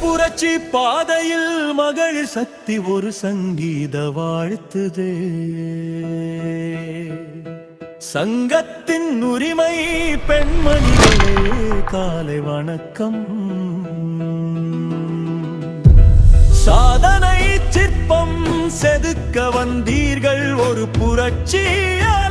புரட்சி பாதையில் மகள் சக்தி ஒரு சங்கீத வாழ்த்துது. சங்கத்தின் உரிமை பெண்மணிகளே காலை வணக்கம். சாதனை சிற்பம் செதுக்க வந்தீர்கள் ஒரு புரட்சியை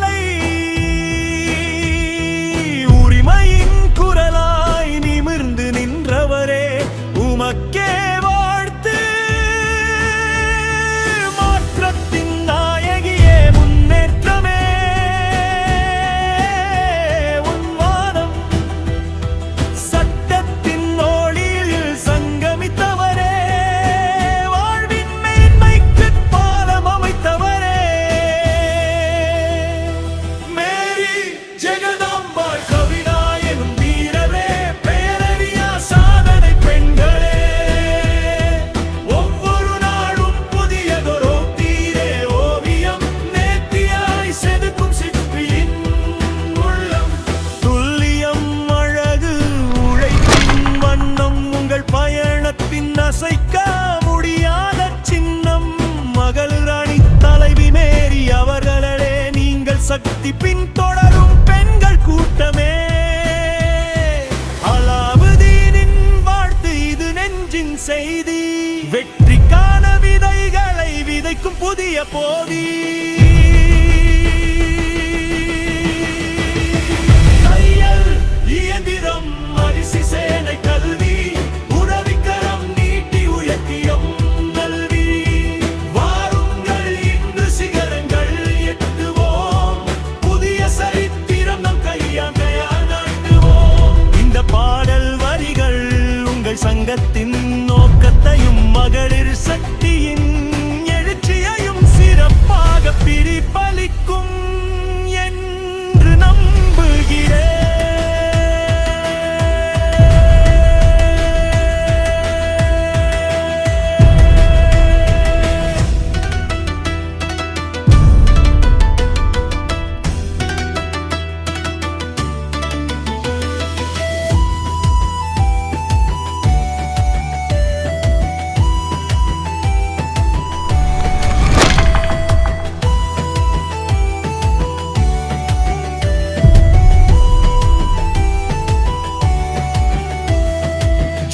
சக்தி பின்தொடரும் பெண்கள் கூட்டமே. அலாவுதீனின் வாழ்த்து இது நெஞ்சின் செய்தி. வெற்றிக்கான விதைகளை விதைக்கும் புதிய போதி. இயந்திரம் அரிசி சேனை கல்வி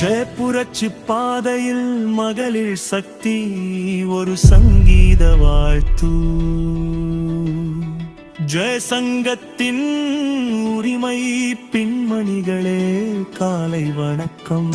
ஜெயபுரட்சி பாதையில் மகளிர் சக்தி ஒரு சங்கீத வாழ்த்து. ஜெயசங்கத்தின் உரிமை பின்மணிகளே காலை வணக்கம்.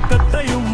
உறக்கத்தையும்